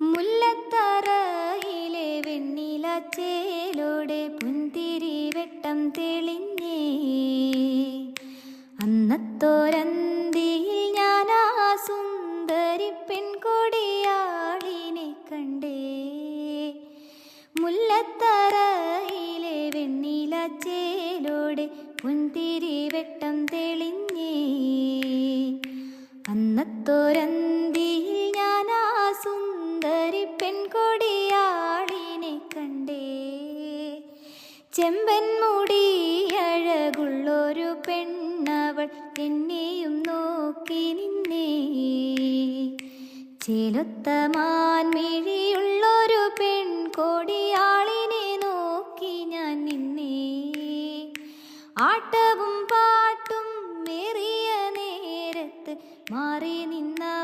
മുല്ലത്തറയിലെ വെണ്ണിലച്ചേലോടെ പുന്തിരി വെട്ടം തെളിഞ്ഞേ. അന്നത്തോരന്തിയിൽ ഞാൻ ആ സുന്ദരി പെൺകൊടിയാളിനെ കണ്ടേ. മുല്ലത്തറയിലെ വെണ്ണിലച്ചേലോടെ പുന്തിരി വെട്ടം തെളിഞ്ഞേ. അന്നത്തോരന്തിയിൽ ആളിനെ കണ്ടേ. ചെമ്പൻ മുടി അഴകുള്ളൊരു പെണ്ണവൾ എന്നെയും നോക്കി നിന്നേ. ചേലൊത്ത മാൻമിഴിയുള്ളൊരു പെൺകൊടിയാളിനെ നോക്കി ഞാൻ നിന്നേ. ആട്ടവും പാട്ടും മേറിയ നേരത്ത് മാറി നിന്നാ